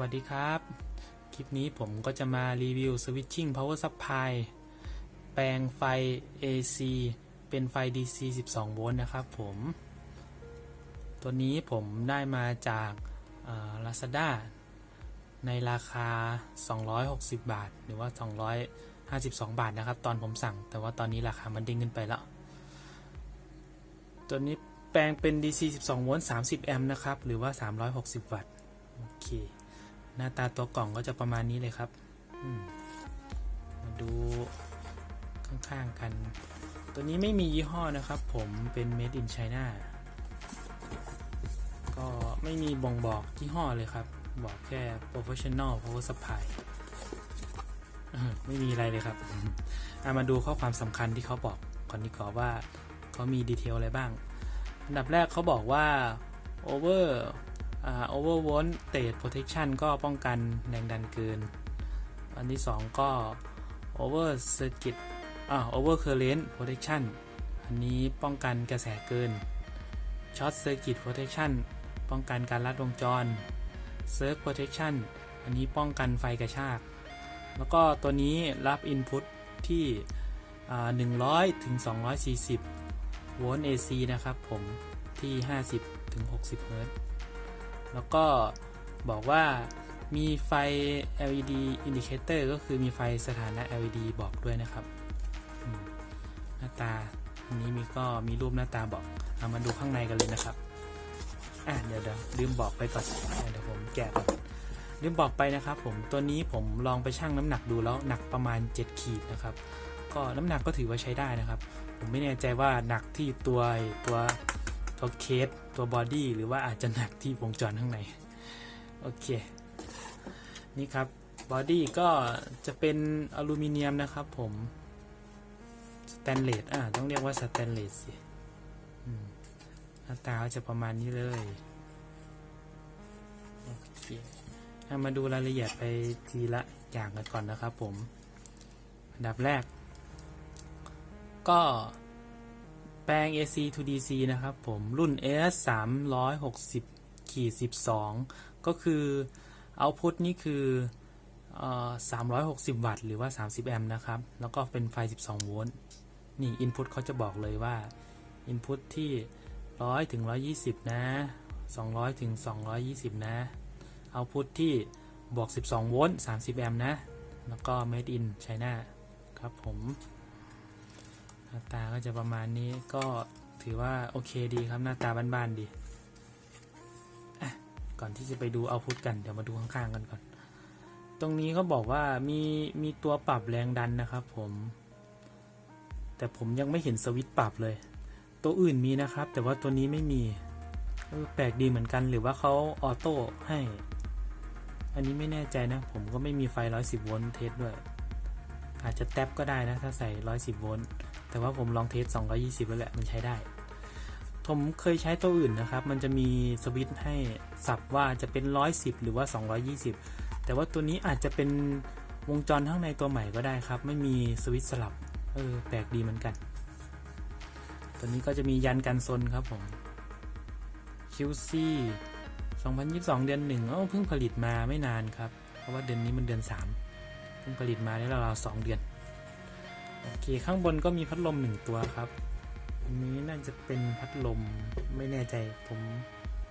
วัสดีครับ คลิปนี้ผมก็จะมารีวิว Switching Power Supply แปลงไฟ AC เป็นไฟ DC 12 โวลต์นะครับผม ตัวนี้ผมได้มาจาก Lazada ในราคา 260 บาท หรือว่า 252 บาทนะครับ ตอนผมสั่ง แต่ว่าตอนนี้ราคามันเด้งขึ้นไปแล้ว ตัวนี้แปลงเป็น DC 12 โวลต์ 30 แอมป์นะครับ หรือว่า 360 วัตต์ โอเค หน้าตาตัวกล่องก็จะประมาณนี้เลยครับมมาดูข้างๆกัน ตัวนี้ไม่มียี่ห้อนะครับ ผมเป็น made in China ก็ไม่มีบ่งบอกยี่ห้อเลยครับ บอกแค่ professional power supply ไม่มีอะไรเลยครับอะมาดูข้อความสำคัญที่เขาบอกก่อนดีกว่าว่าเขามีดีเทลอะไรบ้าง อันดับแรกเขาบอกว่า over อ่า over voltage protection ก็ป้องกันแรงดันเกิน อันที่ 2 ก็ over circuit อ่า over current protection อันนี้ป้องกันกระแสเกิน short circuit protection ป้องกันการลัดวงจร surge protection อันนี้ป้องกันไฟกระชาก แล้วก็ตัวนี้รับ input ที่อ่า100ถึง240 โวลต์ AC นะครับผมที่ 50ถึง60 เฮิรตซ์ แล้วก็บอกว่ามีไฟ LED indicator ก็คือมีไฟสถานะ LED บอกด้วยนะครับหน้าตาอันนี้มีก็มีรูปหน้าตาบอกเอามาดูข้างในกันเลยนะครับอะเดี๋ยวเดี๋ยวลืมบอกไปก่อนเดี๋ยวผมแกะลืมบอกไปนะครับผมตัวนี้ผมลองไปชั่งน้ำหนักดูแล้วหนักประมาณ 7 ขีดนะครับ ก็น้ำหนักก็ถือว่าใช้ได้นะครับ ผมไม่แน่ใจว่าหนักที่ตัวตัว ตัวเคสตัวบอดี้หรือว่าอาจจะหนักที่วงจรข้างใน โอเค นี่ครับบอดี้ก็จะเป็นอลูมิเนียมนะครับผมสแตนเลสอ่าต้องเรียกว่าสแตนเลสสิอืมหน้าตาจะประมาณนี้เลยโอเคเอามาดูรายละเอียดไปทีละอย่างกันก่อนนะครับผม อันดับแรก ก็ แปลง AC to DC นะครับผมรุ่น S 360ขีด12 ก็คือ Output นี่คือเอ่อ360 วัตต์หรือว่า 30 แอมป์นะครับ แล้วก็เป็นไฟ 12 โวลต์ นี่ Input เขาจะบอกเลยว่า Input ที่ 100 ถึง 120 นะ 200 ถึง 220 นะ Output ที่บวก 12 โวลต์ 30 แอมป์นะ แล้วก็ Made in China ครับผม น้าตาก็จะประมาณนี้ก็ถือว่าโอเคดีครับหน้าตาบ้านๆดีก่อนที่จะไปดูเอาพุทกันเดี๋ยวมาดูข้างๆกันก่อน ตรงนี้เขาบอกว่ามีมีตัวปรับแรงดันนะครับผม แต่ผมยังไม่เห็นสวิตช์ปรับเลย ตัวอื่นมีนะครับ แต่ว่าตัวนี้ไม่มีแปลกดีเหมือนกันหรือว่าเขาออโต้ให้ อันนี้ไม่แน่ใจนะ ผมก็ไม่มีไฟ 110 โวลต์เทสด้วย อาจจะแท็บก็ได้นะ ถ้าใส่ 110 โวลต์ แต่ว่าผมลองเทส 220 แล้วแหละ มันใช้ได้ ผมเคยใช้ตัวอื่นนะครับ มันจะมีสวิตช์ให้สับว่าจะเป็น 110 หรือว่า 220 แต่ว่าตัวนี้อาจจะเป็นวงจรข้างในตัวใหม่ก็ได้ครับ ไม่มีสวิตช์สลับ เออ แปลกดีเหมือนกัน ตัวนี้ก็จะมียันกันซนครับผม QC 2022 เดือนหนึ่งเอ้าเพิ่งผลิตมาไม่นานครับ เพราะว่าเดือนนี้มันเดือน 3 เพิ่งผลิตมาได้ราวๆสองเดือน เคข้างบนก็มีพัดลมหนึ่งตัวครับ อันนี้น่าจะเป็นพัดลมไม่แน่ใจผม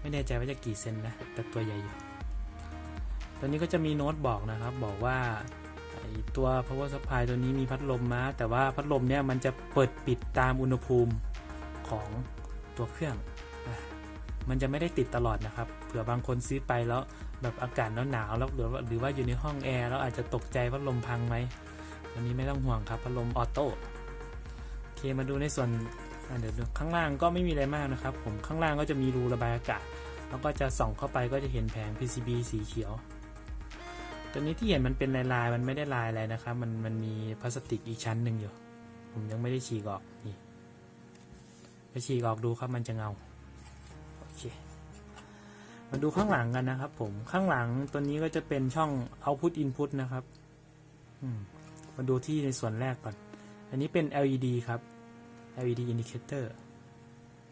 ไม่แน่ใจว่าจะกี่เซนนะ แต่ตัวใหญ่อยู่ตัวนี้ก็จะมีโน้ตบอกนะครับ บอกว่าตัว power supply ตัวนี้มีพัดลมมา แต่ว่าพัดลมเนี่ยมันจะเปิดปิดตามอุณหภูมิของตัวเครื่อง มันจะไม่ได้ติดตลอดนะครับ เผื่อบางคนซื้อไปแล้วแบบอากาศหนาวๆแล้วหรือว่าหรือว่าอยู่ในห้องแอร์แล้วอาจจะตกใจพัดลมพังไหม ตัวนี้ไม่ต้องห่วงครับพัดลมออโต้โอเคมาดูในส่วนเดี๋ยวดูข้างล่างก็ไม่มีอะไรมากนะครับ ผมข้างล่างก็จะมีรูระบายอากาศ แล้วก็จะส่องเข้าไปก็จะเห็นแผง PCB สีเขียว ตัวนี้ที่เห็นมันเป็นลายๆ มันไม่ได้ลายอะไรนะครับ มันมันมีพลาสติกอีกชั้นหนึ่งอยู่ ผมยังไม่ได้ฉีกออกนี่ไปฉีกออกดูครับมันจะเงาโอเคมาดูข้างหลังกันนะครับ ผมข้างหลังตัวนี้ก็จะเป็นช่อง output input นะครับ อืม มาดูที่ในส่วนแรกก่อน อันนี้เป็น LED ครับ LED indicator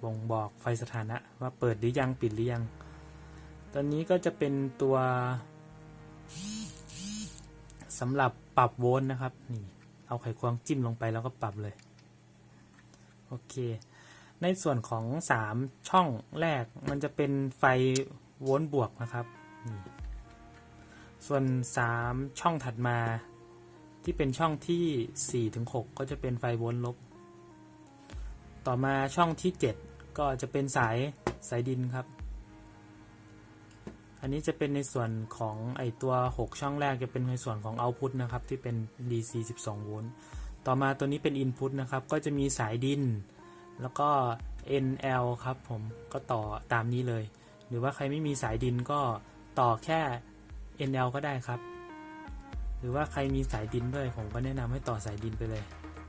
บ่งบอกไฟสถานะว่าเปิดหรือยังปิดหรือยัง ตอนนี้ก็จะเป็นตัวสำหรับปรับโวลต์นะครับ นี่ เอาไขควงจิ้มลงไปแล้วก็ปรับเลย โอเค ในส่วนของ 3 ช่องแรกมันจะเป็นไฟโวลต์บวกนะครับ นี่ ส่วน 3 ช่องถัดมา ที่เป็นช่องที่4-6ก็จะเป็นไฟโวลต์ลบ ต่อมาช่องที่ 7 ก็จะเป็นสายสายดินครับ อันนี้จะเป็นในส่วนของไอตัว 6 ช่องแรกจะเป็นในส่วนของ output นะครับ ที่เป็น DC 12 โวลต์ ต่อมาตัวนี้เป็น input นะครับ ก็จะมีสายดิน แล้วก็ NL ครับผม ก็ต่อตามนี้เลย หรือว่าใครไม่มีสายดินก็ต่อแค่ NL ก็ได้ครับ รือว่าใครมีสายดินด้วยผมก็แนะนำให้ต่อสายดินไปเลย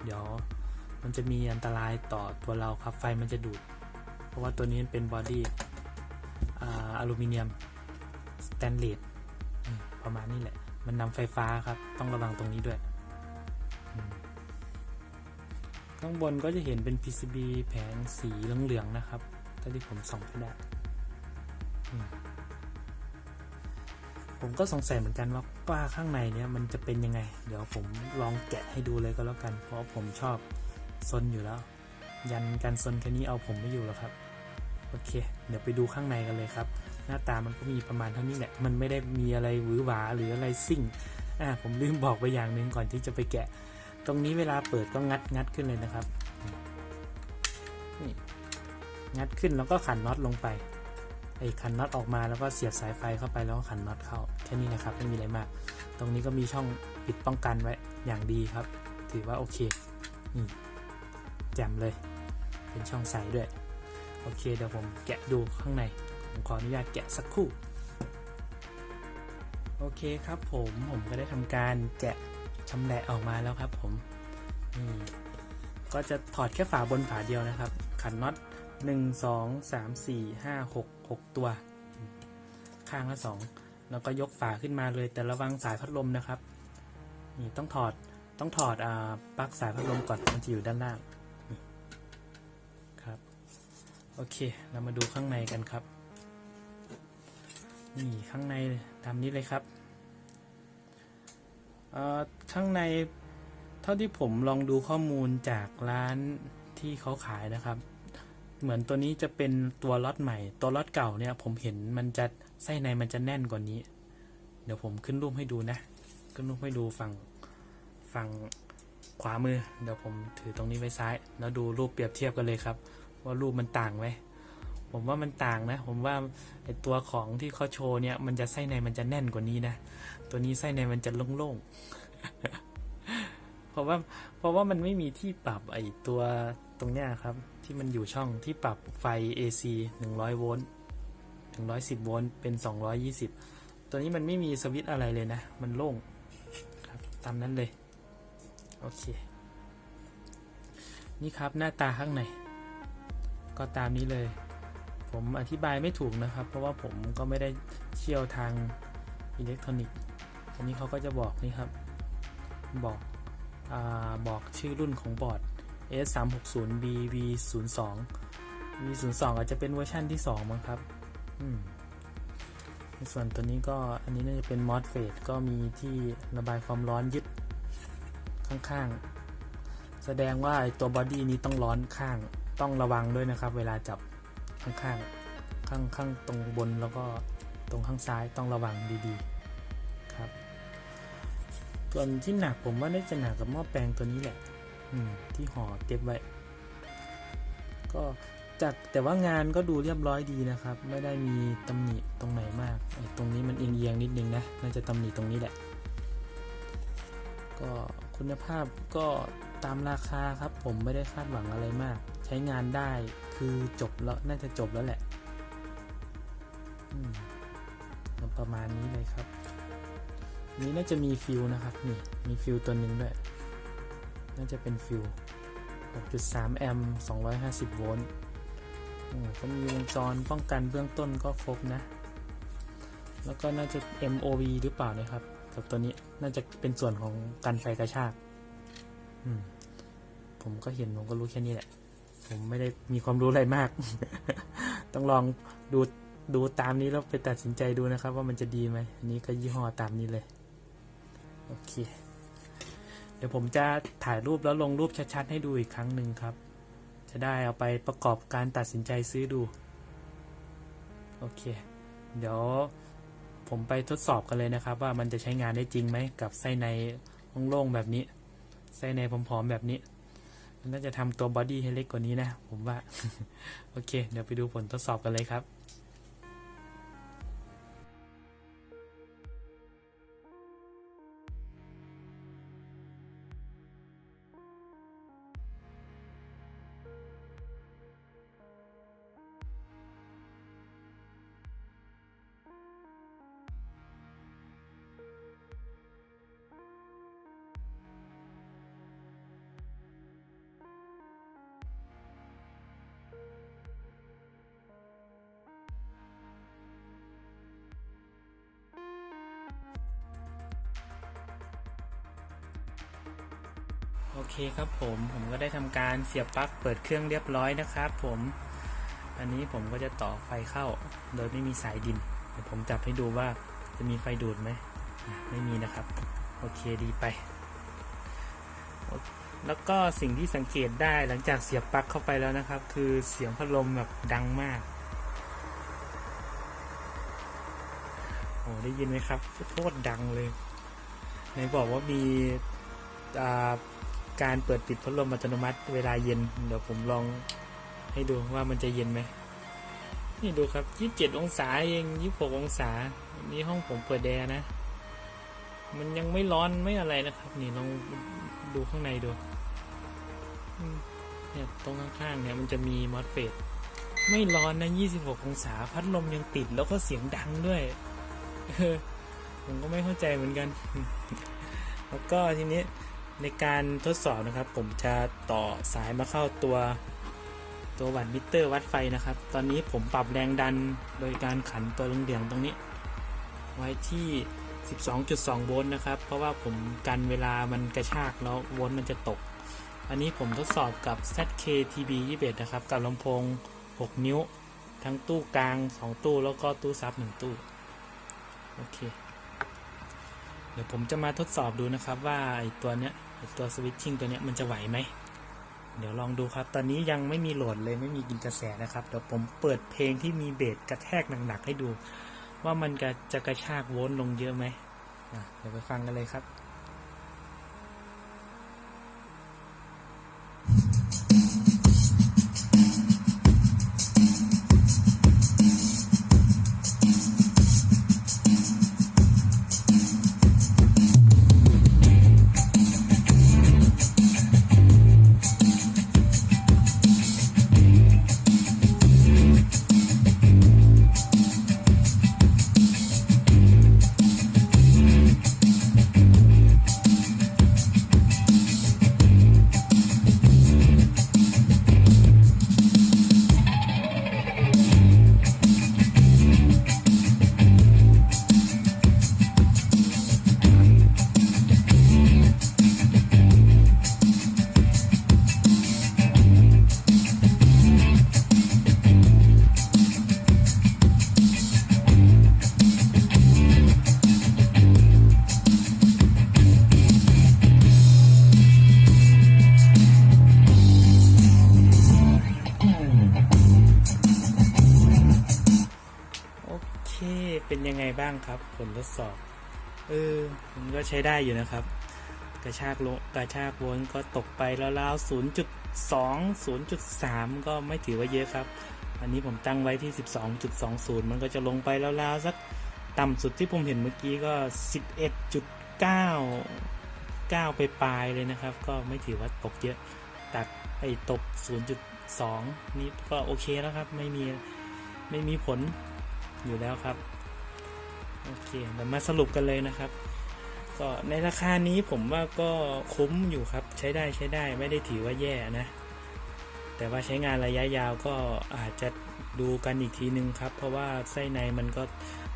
เดี๋ยวมันจะมีอันตรายต่อตัวเราครับไฟมันจะดูด เพราะว่าตัวนี้เป็นบอดี้อลูมิเนียมสแตนเลสประมาณนี้แหละ มันนำไฟฟ้าครับ ต้องระวังตรงนี้ด้วย ข้างบนก็จะเห็นเป็น PCB แผงสีเหลืองๆนะครับถ้าที่ผมส่องไปได้ ผมก็สงสัยเหมือนกันว่าว่าข้างในเนี้ยมันจะเป็นยังไง เดี๋ยวผมลองแกะให้ดูเลยก็แล้วกัน เพราะผมชอบซนอยู่แล้ว ยันการซนแค่นี้เอาผมไม่อยู่แล้วครับ โอเค เดี๋ยวไปดูข้างในกันเลยครับ หน้าตามันก็มีประมาณเท่านี้แหละ มันไม่ได้มีอะไรหวือหวาหรืออะไรซิ่ง อ่า ผมลืมบอกไปอย่างหนึ่งก่อนที่จะไปแกะ ตรงนี้เวลาเปิดก็งัดงัดขึ้นเลยนะครับ นี่ งัดขึ้นแล้วก็ขันน็อตลงไป ไอ้ขันน็อตออกมาแล้วก็เสียบสายไฟเข้าไปแล้วก็ขันน็อตเข้าแค่นี้นะครับไม่มีอะไรมาก ตรงนี้ก็มีช่องปิดป้องกันไว้อย่างดีครับ ถือว่าโอเคนี่แจ่มเลย เป็นช่องใสด้วยโอเคเดี๋ยวผมแกะดูข้างในผมขออนุญาตแกะสักครู่โอเคครับผมผมก็ได้ทำการแกะชำแหละออกมาแล้วครับผมนี่ก็จะถอดแค่ฝาบนฝาเดียวนะครับ ขันน็อต หนึ่งสองสามสี่ห้าหกหกตัว ข้างละสองแล้วก็ยกฝาขึ้นมาเลยแต่ระวังสายพัดลมนะครับ นี่ต้องถอดต้องถอดอปลั๊กสายพัดลมก่อนมันจะอยู่ด้านล่างครับ โอเค เรามาดูข้างในกันครับ นี่ข้างในตามนี้เลยครับเออข้างในเท่าที่ผมลองดูข้อมูลจากร้านที่เขาขายนะครับ เหมือนตัวนี้จะเป็นตัวล็อตใหม่ ตัวล็อตเก่าเนี่ย ผมเห็นมันจะไส้ในมันจะแน่นกว่านี้ เดี๋ยวผมขึ้นรูปให้ดูนะ ขึ้นรูปให้ดูฝั่งฝั่งขวามือ เดี๋ยวผมถือตรงนี้ไว้ซ้าย แล้วดูรูปเปรียบเทียบกันเลยครับ ว่ารูปมันต่างไหมผมว่ามันต่างนะ ผมว่าไอตัวของที่เขาโชว์เนี่ย มันจะไส้ในมันจะแน่นกว่านี้นะ ตัวนี้ไส้ในมันจะโล่งๆ เพราะว่าเพราะว่ามันไม่มีที่ปรับไอตัวตรงเนี้ยครับ ที่มันอยู่ช่องที่ปรับไฟ AC 100 โวลต์110 โวลต์เป็น 220 ตัวนี้มันไม่มีสวิตช์อะไรเลยนะ มันโล่งครับตามนั้นเลย โอเค นี่ครับหน้าตาข้างใน ก็ตามนี้เลย ผมอธิบายไม่ถูกนะครับ เพราะว่าผมก็ไม่ได้เชี่ยวทางอิเล็กทรอนิกส์อันนี้เขาก็จะบอกนี่ครับ บอก อบอกชื่อรุ่นของบอร์ด S360BV02 V02 อาจจะเป็นเวอร์ชั่นที่ 2 มั้งครับในส่วนตัวนี้ก็อันนี้น่าจะเป็น MOSFET ก็มีที่ระบายความร้อนยึดข้างๆ แสดงว่าตัวบอดี้นี้ต้องร้อนข้างต้องระวังด้วยนะครับ เวลาจับข้างๆ ข้างข้างตรงบนแล้วก็ตรงข้างซ้ายต้องระวังดีๆ ส่วนที่หนักผมว่าน่าจะหนักกับหม้อแปลงตัวนี้แหละ อืม ที่ห่อเก็บไว้ ก็จากแต่ว่างานก็ดูเรียบร้อยดีนะครับ ไม่ได้มีตำหนิตรงไหนมากไอ้ตรงนี้มันเอียงๆนิดนึงนะน่าจะตำหนิตรงนี้แหละ ก็คุณภาพก็ตามราคาครับ ผมไม่ได้คาดหวังอะไรมาก ใช้งานได้คือจบแล้วน่าจะจบแล้วแหละประมาณนี้เลยครับ นี้น่าจะมีฟิวนะครับนี่มีฟิวตัวหนึ่งด้วย น่าจะเป็นฟิว6.3แอมป์250 โวลต์อืมก็มีวงจรป้องกันเบื้องต้นก็ครบนะ แล้วก็น่าจะ MOV หรือเปล่านะครับ กับตัวนี้น่าจะเป็นส่วนของกันไฟกระชากผมก็เห็นผมก็รู้แค่นี้แหละ ผมไม่ได้มีความรู้อะไรมาก ต้องลองดูดูตามนี้แล้วไปตัดสินใจดูนะครับ ว่ามันจะดีไหมอันนี้ก็ยี่ห้อตามนี้เลย โอเค เดี๋ยวผมจะถ่ายรูปแล้วลงรูปชัดๆ ให้ดูอีกครั้งหนึ่งครับ จะได้เอาไปประกอบการตัดสินใจซื้อดู โอเค เดี๋ยวผมไปทดสอบกันเลยนะครับ ว่ามันจะใช้งานได้จริงไหมกับไส้ในโล่งๆแบบนี้ ไส้ในผอมๆแบบนี้ มันน่าจะทำตัวบอดี้ให้เล็กกว่านี้นะ ผมว่า โอเค เดี๋ยวไปดูผลทดสอบกันเลยครับ โอเคครับผมผมก็ได้ทำการเสียบปลั๊กเปิดเครื่องเรียบร้อยนะครับ ผมอันนี้ผมก็จะต่อไฟเข้า โดยไม่มีสายดินเดี๋ยวผมจับให้ดูว่าจะมีไฟดูดไหมไม่มีนะครับ โอเคดีไป แล้วก็สิ่งที่สังเกตได้หลังจากเสียบปลั๊กเข้าไปแล้วนะครับ คือเสียงพัดลมแบบดังมากโอ้ได้ยินไหมครับโคตรดังเลยไหนบอกว่ามีอ่า การเปิดปิดพัดลมอัตโนมัติเวลาเย็น เดี๋ยวผมลองให้ดูว่ามันจะเย็นไหมนี่ดูครับ 27 องศาเอง26 องศา นี่ห้องผมเปิดแอร์นะ มันยังไม่ร้อนไม่อะไรนะครับ นี่ลองดูข้างในดู เนี่ยตรงข้างๆเนี่ยมันจะมีมอสเฟตไม่ร้อนนะ 26 องศา พัดลมยังติดแล้วก็เสียงดังด้วย ผมก็ไม่เข้าใจเหมือนกัน แล้วก็ทีนี้ ในการทดสอบนะครับ ผมจะต่อสายมาเข้าตัวตัววัตมิเตอร์วัดไฟนะครับ ตอนนี้ผมปรับแรงดันโดยการขันตัวเหลืองๆตรงนี้ ไว้ที่ 12.2 โวลต์นะครับ เพราะว่าผมกันเวลามันกระชากแล้วโวลต์มันจะตก อันนี้ผมทดสอบกับ ZK-TB 21นะครับ กับลำโพง 6 นิ้ว ทั้งตู้กลาง 2 ตู้แล้วก็ตู้ซับ 1 ตู้ โอเค เดี๋ยวผมจะมาทดสอบดูนะครับว่าไอตัวเนี้ย ตัวสวิตชิ่งตัวเนี้ยมันจะไหวไหม เดี๋ยวลองดูครับ ตอนนี้ยังไม่มีโหลดเลยไม่มีกินกระแสนะครับ เดี๋ยวผมเปิดเพลงที่มีเบสกระแทกหนักๆให้ดู ว่ามันจะกระชากโวลต์ลงเยอะไหมเดี๋ยวไปฟังกันเลยครับ ผลทดสอบ เออมันก็ใช้ได้อยู่นะครับ กระชากโลกระชากวลต์ก็ตกไปราวๆ0.2 0.3 ก็ไม่ถือว่าเยอะครับ อันนี้ผมตั้งไว้ที่ 12.20 มันก็จะลงไปราวๆสักต่ำสุดที่ผมเห็นเมื่อกี้ก็ 11.9 9 ไปปลายเลยนะครับ ก็ไม่ถือว่าตกเยอะ ตัดไอ้ตก 0.2 นี่ก็โอเคแล้วครับ ไม่มี ไม่มีผลอยู่แล้วครับ โอเคเดี๋ยวมาสรุปกันเลยนะครับ ก็ในราคานี้ผมว่าก็คุ้มอยู่ครับใช้ได้ใช้ได้ไม่ได้ถือว่าแย่นะ แต่ว่าใช้งานระยะยาวก็อาจจะดูกันอีกทีนึงครับ เพราะว่าไส้ในมันก็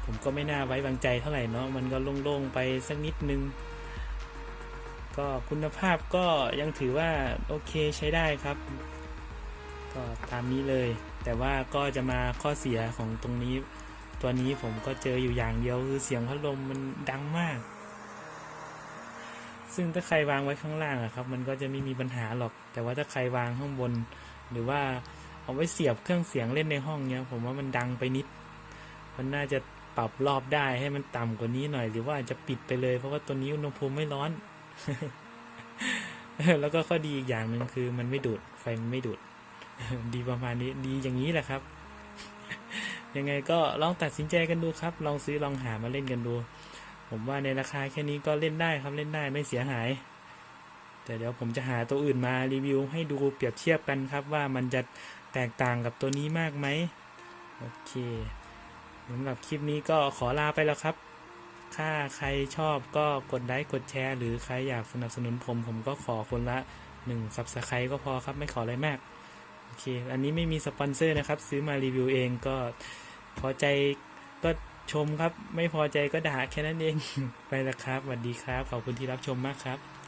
ผมก็ไม่น่าไว้วางใจเท่าไหร่เนาะมันก็โล่งๆไปสักนิดนึง ก็คุณภาพก็ยังถือว่าโอเคใช้ได้ครับ ก็ตามนี้เลย แต่ว่าก็จะมาข้อเสียของตรงนี้ ตัวนี้ผมก็เจออยู่อย่างเดียวคือเสียงพัดลมมันดังมาก ซึ่งถ้าใครวางไว้ข้างล่างอะครับ มันก็จะไม่มีปัญหาหรอก แต่ว่าถ้าใครวางข้างบน หรือว่าเอาไว้เสียบเครื่องเสียงเล่นในห้องเนี้ย ผมว่ามันดังไปนิด มันน่าจะปรับรอบได้ให้มันต่ำกว่านี้หน่อย หรือว่าอาจจะปิดไปเลย เพราะว่าตัวนี้อุณหภูมิไม่ร้อน แล้วก็ข้อดีอีกอย่างหนึ่งคือมันไม่ดูดไฟมันไม่ดูด ดีประมาณนี้ดีอย่างนี้แหละครับ ยังไงก็ลองตัดสินใจกันดูครับ ลองซื้อลองหามาเล่นกันดู ผมว่าในราคาแค่นี้ก็เล่นได้ครับเล่นได้ไม่เสียหาย แต่เดี๋ยวผมจะหาตัวอื่นมารีวิวให้ดูเปรียบเทียบกันครับ ว่ามันจะแตกต่างกับตัวนี้มากไหมโอเคสำหรับคลิปนี้ก็ขอลาไปแล้วครับ ถ้าใครชอบก็กดไลค์กดแชร์ หรือใครอยากสนับสนุนผมผมก็ขอคนละหนึ่งซับสไครต์ก็พอครับไม่ขออะไรมาก โอเค อันนี้ไม่มีสปอนเซอร์นะครับ ซื้อมารีวิวเองก็พอใจก็ชมครับ ไม่พอใจก็ด่าแค่นั้นเอง ไปแล้วครับสวัสดีครับ ขอบคุณที่รับชมมากครับ